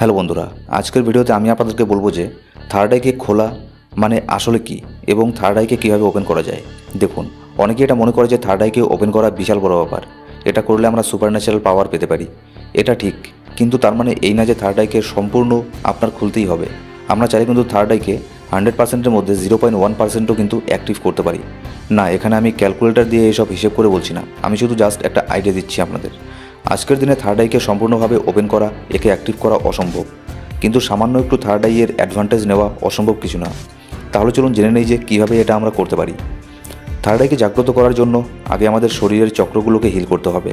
Hello বন্ধুরা, আজকের ভিডিওতে আমি আপনাদেরকে বলব যে থার্ড আইকে খোলা মানে আসলে কি এবং থার্ড আইকে কীভাবে ওপেন করা যায়। দেখুন অনেকে এটা মনে করে যে থার্ড আইকে ওপেন করা বিশাল বড় ব্যাপার। এটা করলে আমরা সুপার ন্যাচারাল পাওয়ার পেতে পারি। এটা ঠিক, কিন্তু তার মানে এই না যে থার্ড আইকে সম্পূর্ণ আপনার খুলতেই হবে। আমরা চাইলে কিন্তু থার্ড আইকে হান্ড্রেড পার্সেন্টের মধ্যে জিরো পয়েন্ট ওয়ান পার্সেন্টও কিন্তু অ্যাক্টিভ করতে পারি। না, এখানে আমি ক্যালকুলেটর দিয়ে এসব হিসেব করে বলছি না। আমি শুধু জাস্ট একটা আইডিয়া দিচ্ছি আপনাদের। আজকের দিনে থার্ড আইকে সম্পূর্ণভাবে ওপেন করা, একে অ্যাক্টিভ করা অসম্ভব। কিন্তু সামান্য একটু থার্ড আইয়ের অ্যাডভান্টেজ নেওয়া অসম্ভব কিছু না। তাহলে চলুন জেনে নেই যে কীভাবে এটা আমরা করতে পারি। থার্ড আইকে জাগ্রত করার জন্য আগে আমাদের শরীরের চক্রগুলোকে হিল করতে হবে।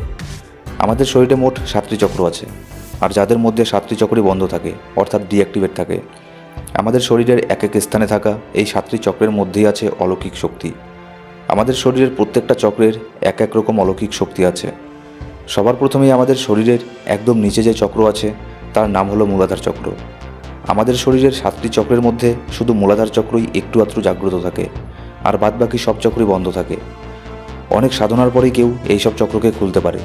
আমাদের শরীরে মোট সাতটি চক্র আছে, আর যাদের মধ্যে সাতটি চক্রই বন্ধ থাকে, অর্থাৎ ডিঅ্যাক্টিভেট থাকে। আমাদের শরীরের এক এক স্থানে থাকা এই সাতটি চক্রের মধ্যেই আছে অলৌকিক শক্তি। আমাদের শরীরের প্রত্যেকটা চক্রের এক এক রকম অলৌকিক শক্তি আছে। সবার প্রথমেই আমাদের শরীরের একদম নিচে যে চক্র আছে, তার নাম হলো মূলাধার চক্র। আমাদের শরীরের সাতটি চক্রের মধ্যে শুধু মূলাধার চক্রই একটু আত্রু জাগ্রত থাকে, আর বাদবাকি সব চক্রই বন্ধ থাকে। অনেক সাধনার পরেই কেউ এই সব চক্রকে খুলতে পারে।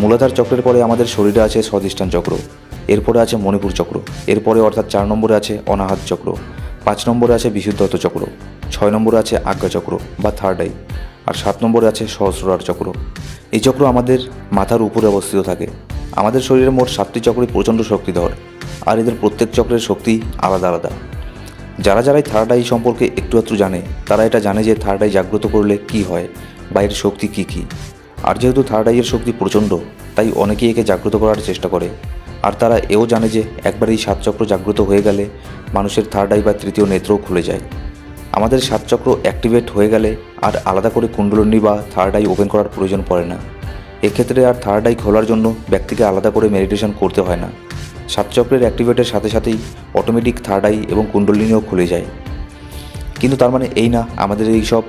মূলাধার চক্রের পরে আমাদের শরীরে আছে স্বধিষ্ঠান চক্র, এরপরে আছে মণিপুর চক্র, এরপরে অর্থাৎ চার নম্বরে আছে অনাহাত চক্র, পাঁচ নম্বরে আছে বিশুদ্ধত চক্র, ছয় নম্বরে আছে আজ্ঞা চক্র বা থার্ড আই আর সাত নম্বরে আছে সহস্রার চক্র। এই চক্র আমাদের মাথার উপরে অবস্থিত থাকে। আমাদের শরীরে মোট সাতটি চক্রই প্রচণ্ড শক্তিধর, আর এদের প্রত্যেক চক্রের শক্তি আলাদা আলাদা। যারা যারাই থার্ড আই সম্পর্কে একটু একটু জানে, তারা এটা জানে যে থার্ড আই জাগ্রত করলে কি হয় বা এর শক্তি কী কী। আর যেহেতু থার্ড আইয়ের শক্তি প্রচণ্ড, তাই অনেকেই একে জাগ্রত করার চেষ্টা করে। আর তারা এও জানে যে একবার এই সাত চক্র জাগ্রত হয়ে গেলে মানুষের থার্ড আই বা তৃতীয় নেত্রও খুলে যায়। আমাদের সাত চক্র অ্যাক্টিভেট হয়ে গেলে আর আলাদা করে কুণ্ডলনী বা থার্ড আই ওপেন করার প্রয়োজন পড়ে না। এক্ষেত্রে আর থার্ড আই খোলার জন্য ব্যক্তিকে আলাদা করে মেডিটেশন করতে হয় না। সাত চক্রের অ্যাক্টিভেটের সাথে সাথেই অটোমেটিক থার্ড আই এবং কুণ্ডলিনীও খুলে যায়। কিন্তু তার মানে এই না, আমাদের এই সব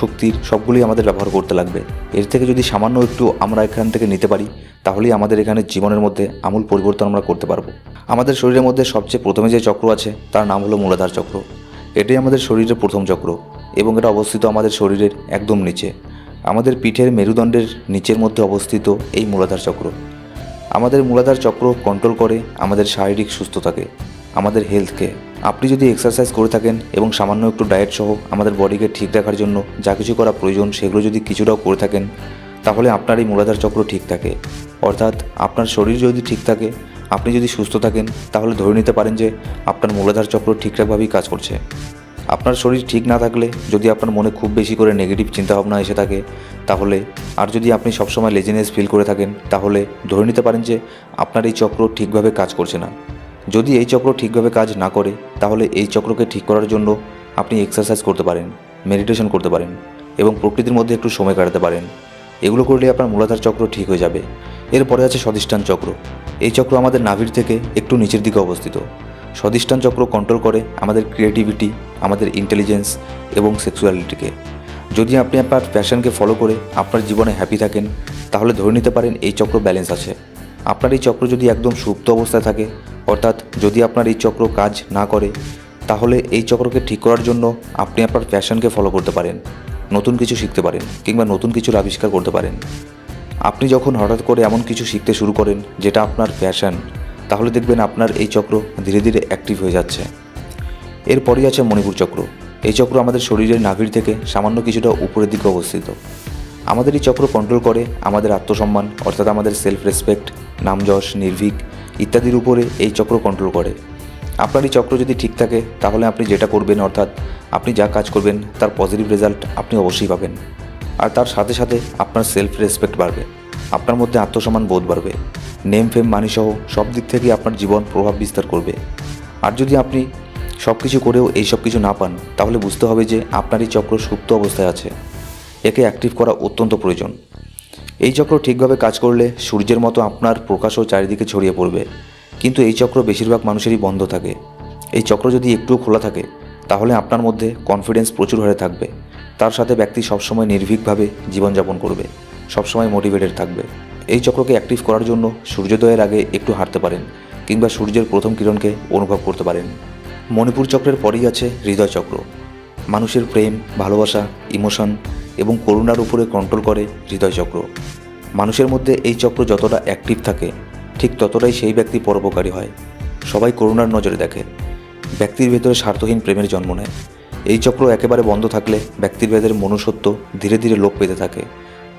শক্তির সবগুলি আমাদের ব্যবহার করতে লাগবে। এর থেকে যদি সামান্য একটু আমরা এখান থেকে নিতে পারি, তাহলেই আমাদের এখানে জীবনের মধ্যে আমূল পরিবর্তন আমরা করতে পারব। আমাদের শরীরের মধ্যে সবচেয়ে প্রথমে যে চক্র আছে, তার নাম হলো মূলাধার চক্র। এটাই আমাদের শরীরের প্রথম চক্র এবং এটা অবস্থিত আমাদের শরীরের একদম নিচে। আমাদের পিঠের মেরুদণ্ডের নিচের মধ্যে অবস্থিত এই মূলাধার চক্র। আমাদের মূলাধার চক্র কন্ট্রোল করে আমাদের শারীরিক সুস্থতাকে, আমাদের হেলথকে আপনি যদি এক্সারসাইজ করে থাকেন এবং সামান্য একটু ডায়েট সহ আমাদের বডিকে ঠিক রাখার জন্য যা কিছু করা প্রয়োজন সেগুলো যদি কিছুটাও করে থাকেন, তাহলে আপনার এই মূলাধার চক্র ঠিক থাকে। অর্থাৎ আপনার শরীর যদি ঠিক থাকে আপনি যদি সুস্থ থাকেন, তাহলে ধরে নিতে পারেন যে আপনার মূলাধার চক্র ঠিকঠাকভাবেই কাজ করছে। আপনার শরীর ঠিক না থাকলে, যদি আপনার মনে খুব বেশি করে নেগেটিভ চিন্তাভাবনা এসে থাকে, তাহলে আর যদি আপনি সবসময় লেজিনেস ফিল করে থাকেন, তাহলে ধরে নিতে পারেন যে আপনার এই চক্র ঠিকভাবে কাজ করছে না। যদি এই চক্র ঠিকভাবে কাজ না করে, তাহলে এই চক্রকে ঠিক করার জন্য আপনি এক্সারসাইজ করতে পারেন মেডিটেশন করতে পারেন এবং প্রকৃতির মধ্যে একটু সময় কাটাতে পারেন। এগুলো করলে আপনার মূলাধার চক্র ঠিক হয়ে যাবে। এরপরে আছে স্বধিষ্ঠান চক্র। এই চক্র আমাদের নাভির থেকে একটু নিচের দিকে অবস্থিত। স্বধিষ্ঠান চক্র কন্ট্রোল করে আমাদের ক্রিয়েটিভিটি আমাদের ইন্টেলিজেন্স এবং সেক্সুয়ালিটিকে যদি আপনি আপনার প্যাশনকে ফলো করে আপনার জীবনে হ্যাপি থাকেন, তাহলে ধরে নিতে পারেন এই চক্র ব্যালেন্স আছে। আপনার এই চক্র যদি একদম সুপ্ত অবস্থায় থাকে, অর্থাৎ যদি আপনার এই চক্র কাজ না করে, তাহলে এই চক্রকে ঠিক করার জন্য আপনি আপনার প্যাশনকে ফলো করতে পারেন, নতুন কিছু শিখতে পারেন কিংবা নতুন কিছুর আবিষ্কার করতে পারেন। আপনি যখন হঠাৎ করে এমন কিছু শিখতে শুরু করেন, যেটা আপনার প্যাশন তাহলে দেখবেন আপনার এই চক্র ধীরে ধীরে অ্যাক্টিভ হয়ে যাচ্ছে। এরপরই আছে মণিপুর চক্র। এই চক্র আমাদের শরীরের নাভির থেকে সামান্য কিছুটা উপরের দিকে অবস্থিত। আমাদের এই চক্র কন্ট্রোল করে আমাদের আত্মসম্মান, অর্থাৎ আমাদের সেলফ রেসপেক্ট নামযশ, নির্ভীক ইত্যাদির উপরে এই চক্র কন্ট্রোল করে। আপনার এই চক্র যদি ঠিক থাকে, তাহলে আপনি যেটা করবেন, অর্থাৎ আপনি যা কাজ করবেন, তার পজিটিভ রেজাল্ট আপনি অবশ্যই পাবেন। আর তার সাথে সাথে আপনার সেলফ রেসপেক্ট বাড়বে। আপনার মধ্যে আত্মসম্মান বোধ বাড়বে। নেম ফেম মানি সহ সব দিক থেকে আপনার জীবন প্রভাব বিস্তার করবে। আর যদি আপনি সব কিছু করেও এই সব কিছু না পান, তাহলে বুঝতে হবে যে আপনার এই চক্র সুপ্ত অবস্থায় আছে। একে অ্যাক্টিভ করা অত্যন্ত প্রয়োজন। এই চক্র ঠিকভাবে কাজ করলে সূর্যের মতো আপনার প্রকাশও চারিদিকে ছড়িয়ে পড়বে। কিন্তু এই চক্র বেশিরভাগ মানুষেরই বন্ধ থাকে। এই চক্র যদি একটুও খোলা থাকে, তাহলে আপনার মধ্যে কনফিডেন্স প্রচুর হয়ে থাকবে। তার সাথে ব্যক্তি সবসময় নির্ভীকভাবে জীবনযাপন করবে, সবসময় মোটিভেটেড থাকবে। এই চক্রকে অ্যাক্টিভ করার জন্য সূর্যোদয়ের আগে একটু হাঁটতে পারেন কিংবা সূর্যের প্রথম কিরণকে অনুভব করতে পারেন। মণিপুর চক্রের পরেই আছে হৃদয় চক্র। মানুষের প্রেম, ভালোবাসা ইমোশন এবং করুণার উপরে কন্ট্রোল করে হৃদয় চক্র। মানুষের মধ্যে এই চক্র যতটা অ্যাক্টিভ থাকে, ঠিক ততটাই সেই ব্যক্তি পরোপকারী হয়। সবাই করুণার নজরে দেখে। ব্যক্তির ভেতরে স্বার্থহীন প্রেমের জন্ম নেয়। এই চক্র একেবারে বন্ধ থাকলে ব্যক্তির ভেতরে মনুষ্যত্ব ধীরে ধীরে লোপ পেতে থাকে।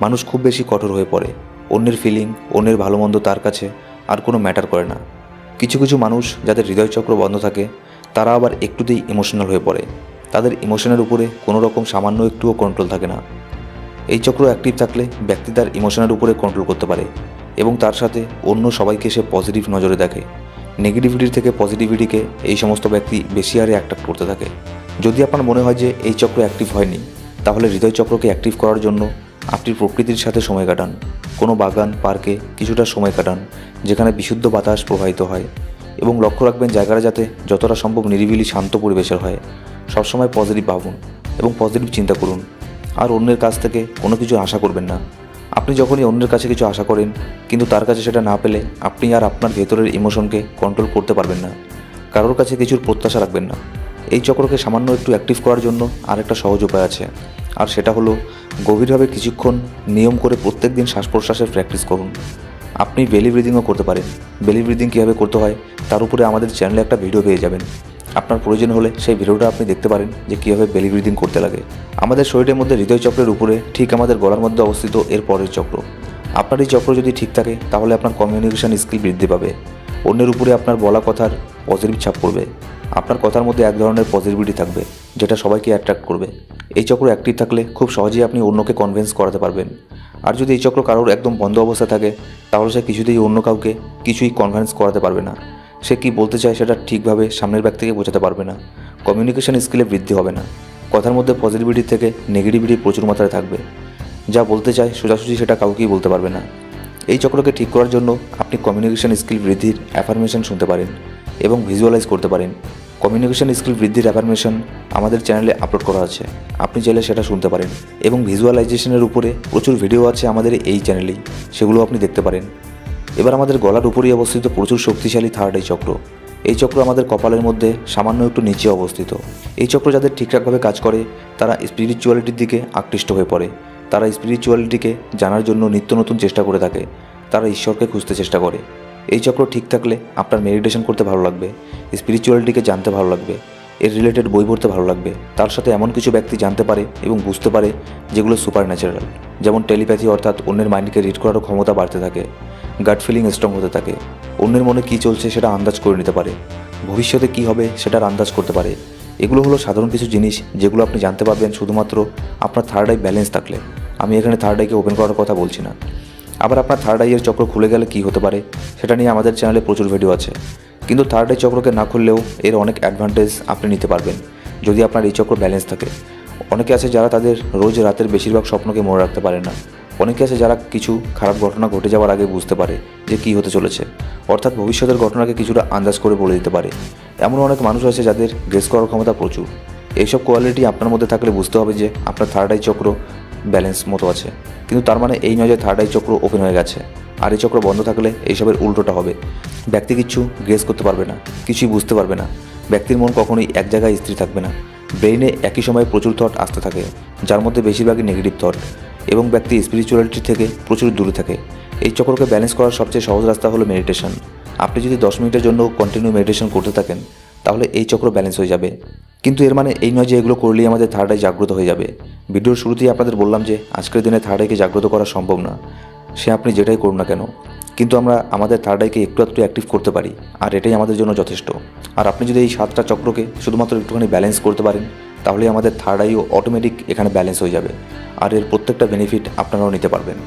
মানুষ খুব বেশি কঠোর হয়ে পড়ে। অন্যের ফিলিং অন্যের ভালো মন্দ তার কাছে আর কোনো ম্যাটার করে না। কিছু কিছু মানুষ যাদের হৃদয় চক্র বন্ধ থাকে, তারা আবার একটুতেই ইমোশনাল হয়ে পড়ে। তাদের ইমোশনের উপরে কোনো রকম সামান্য একটুও কন্ট্রোল থাকে না। এই চক্র অ্যাক্টিভ থাকলে ব্যক্তি তার ইমোশনের উপরে কন্ট্রোল করতে পারে এবং তার সাথে অন্য সবাইকে সে পজিটিভ নজরে দেখে। নেগেটিভিটির থেকে পজিটিভিটিকে এই সমস্ত ব্যক্তি বেশি হারে অ্যাট্রাক্ট করতে থাকে। যদি আপনার মনে হয় যে এই চক্র অ্যাক্টিভ হয়নি, তাহলে হৃদয় চক্রকে অ্যাক্টিভ করার জন্য আপনি প্রকৃতির সাথে সময় কাটান। কোনো বাগান, পার্কে কিছুটা সময় কাটান, যেখানে বিশুদ্ধ বাতাস প্রবাহিত হয় এবং লক্ষ্য রাখবেন জায়গাটা যাতে যতটা সম্ভব নিরিবিলি, শান্ত পরিবেশের হয়। সবসময় পজিটিভ ভাবুন এবং পজিটিভ চিন্তা করুন। আর অন্যের কাছ থেকে কোনো কিছু আশা করবেন না। আপনি যখনই অন্যের কাছে কিছু আশা করেন, কিন্তু তার কাছে সেটা না পেলে আপনি আর আপনার ভেতরের ইমোশনকে কন্ট্রোল করতে পারবেন না। কারোর কাছে কিছুর প্রত্যাশা রাখবেন না। এই চক্রকে সামান্য একটু অ্যাক্টিভ করার জন্য আরেকটা সহজ উপায় আছে। আর সেটা হলো, গভীরভাবে কিছুক্ষণ নিয়ম করে প্রত্যেক দিন শ্বাস প্রশ্বাসের প্র্যাকটিস করুন। আপনি বেলি ব্রিদিংও করতে পারেন। বেলি ব্রিদিং কীভাবে করতে হয়, তার উপরে আমাদের চ্যানেলে একটা ভিডিও পেয়ে যাবেন। আপনার প্রয়োজন হলে সেই ভিডিওটা আপনি দেখতে পারেন যে কীভাবে বেলি ব্রিদিং করতে লাগে। আমাদের শরীরের মধ্যে হৃদয় চক্রের উপরে ঠিক আমাদের গলার মধ্যে অবস্থিত এর পরের চক্র। আপনার এই চক্র যদি ঠিক থাকে, তাহলে আপনার কমিউনিকেশন স্কিল বৃদ্ধি পাবে। অন্যের উপরে আপনার বলা কথার পজিটিভ ছাপ পড়বে। আপনার কথার মধ্যে এক ধরনের পজিটিভিটি থাকবে, যেটা সবাইকে অ্যাট্রাক্ট করবে। এই চক্র অ্যাক্টিভ থাকলে খুব সহজেই আপনি অন্যকে কনভিন্স করাতে পারবেন। আর যদি এই চক্র কারোর একদম বন্ধ অবস্থা থাকে, তাহলে সে কিছুতেই অন্য কাউকে কিছুই কনভিন্স করাতে পারবে না। সে কী বলতে চায় সেটা ঠিকভাবে সামনের ব্যক্তিকে বোঝাতে পারবে না। কমিউনিকেশন স্কিলে বৃদ্ধি হবে না। কথার মধ্যে পজিটিভিটি থেকে নেগেটিভিটি প্রচুর মাত্রায় থাকবে। যা বলতে চায় সোজাসুজি সেটা কাউকেই বলতে পারবে না। এই চক্রকে ঠিক করার জন্য আপনি কমিউনিকেশন স্কিল বৃদ্ধির অ্যাফার্মেশন শুনতে পারেন। এবং ভিজুয়ালাইজ করতে পারেন। কমিউনিকেশন স্কিল বৃদ্ধির অ্যাফার্মেশন আমাদের চ্যানেলে আপলোড করা আছে। আপনি চাইলে সেটা শুনতে পারেন এবং ভিজুয়ালাইজেশনের উপরে প্রচুর ভিডিও আছে আমাদের এই চ্যানেলেই সেগুলো আপনি দেখতে পারেন। এবার আমাদের গলার উপরেই অবস্থিত প্রচুর শক্তিশালী থার্ড এই চক্র। এই চক্র আমাদের কপালের মধ্যে সামান্য একটু নিচে অবস্থিত। এই চক্র যাদের ঠিকঠাকভাবে কাজ করে, তারা স্পিরিচুয়ালিটির দিকে আকৃষ্ট হয়ে পড়ে। তারা স্পিরিচুয়ালিটিকে জানার জন্য নিত্য নতুন চেষ্টা করে থাকে। তারা ঈশ্বরকে খুঁজতে চেষ্টা করে। এই চক্র ঠিক থাকলে আপনার মেডিটেশন করতে ভালো লাগবে স্পিরিচুয়ালিটিকে জানতে ভালো লাগবে, এর রিলেটেড বই পড়তে ভালো লাগবে, তার সাথে এমন কিছু ব্যক্তি জানতে পারে এবং বুঝতে পারে যেগুলো সুপার ন্যাচারাল যেমন টেলিপ্যাথি অর্থাৎ অন্যের মাইন্ডকে রিড করারও ক্ষমতা বাড়তে থাকে গাট ফিলিং স্ট্রং হতে থাকে, অন্যের মনে কী চলছে সেটা আন্দাজ করে নিতে পারে, ভবিষ্যতে কী হবে সেটার আন্দাজ করতে পারে। এগুলো হলো সাধারণ কিছু জিনিস যেগুলো আপনি জানতে পারবেন শুধুমাত্র আপনার থার্ড আই ব্যালেন্স থাকলে। আমি এখানে থার্ড আইকে ওপেন করার কথা বলছি না। আবার আপনার থার্ড আইয়ের চক্র খুলে গেলে কী হতে পারে? সেটা নিয়ে আমাদের চ্যানেলে প্রচুর ভিডিও আছে। কিন্তু থার্ড আই চক্রকে না খুললেও এর অনেক অ্যাডভান্টেজ আপনি নিতে পারবেন, যদি আপনার এই চক্র ব্যালেন্স থাকে। অনেকে আছে যারা তাদের রোজ রাতের বেশিরভাগ স্বপ্নকে মনে রাখতে পারে না। অনেকে আছে যারা কিছু খারাপ ঘটনা ঘটে যাওয়ার আগে বুঝতে পারে যে কী হতে চলেছে। অর্থাৎ ভবিষ্যতের ঘটনাকে কিছুটা আন্দাজ করে বলে দিতে পারে। এমন অনেক মানুষ আছে যাদের গেস করার ক্ষমতা প্রচুর। এইসব কোয়ালিটি আপনার মধ্যে থাকলে বুঝতে হবে যে আপনার থার্ড আই চক্র ব্যালেন্স মতো আছে। কিন্তু তার মানে এই নয় যে থার্ড আই চক্র ওপেন হয়ে গেছে। আর এই চক্র বন্ধ থাকলে এইসবের উল্টোটা হবে। ব্যক্তি কিছু গেস করতে পারবে না, কিছুই বুঝতে পারবে না। ব্যক্তির মন কখনোই এক জায়গায় স্থির থাকবে না। ব্রেইনে একই সময়ে প্রচুর থট আসতে থাকে, যার মধ্যে বেশিরভাগই নেগেটিভ থট এবং ব্যক্তি স্পিরিচুয়ালিটি থেকে প্রচুর দূরে থাকে। এই চক্রকে ব্যালেন্স করার সবচেয়ে সহজ রাস্তা হলো মেডিটেশন আপনি যদি দশ মিনিটের জন্য কন্টিনিউ মেডিটেশন করতে থাকেন, তাহলে এই চক্র ব্যালেন্স হয়ে যাবে। কিন্তু এর মানে এই নয় যে এগুলো করলেই আমাদের থার্ড আই জাগ্রত হয়ে যাবে। ভিডিওর শুরুতেই আপনাদের বললাম যে, আজকের দিনে থার্ড আইকে জাগ্রত করা সম্ভব না। সে আপনি যেটাই করুন না কেন, কিন্তু আমরা আমাদের থার্ড আইকে একটু একটু অ্যাক্টিভ করতে পারি, আর এটাই আমাদের জন্য যথেষ্ট। আর আপনি যদি এই সাতটা চক্রকে শুধুমাত্র একটুখানি ব্যালেন্স করতে পারেন, তাহলে আমাদের থার্ড আইও অটোমেটিক এখানে ব্যালেন্স হয়ে যাবে। আর এর প্রত্যেকটা বেনিফিট আপনারাও নিতে পারবেন।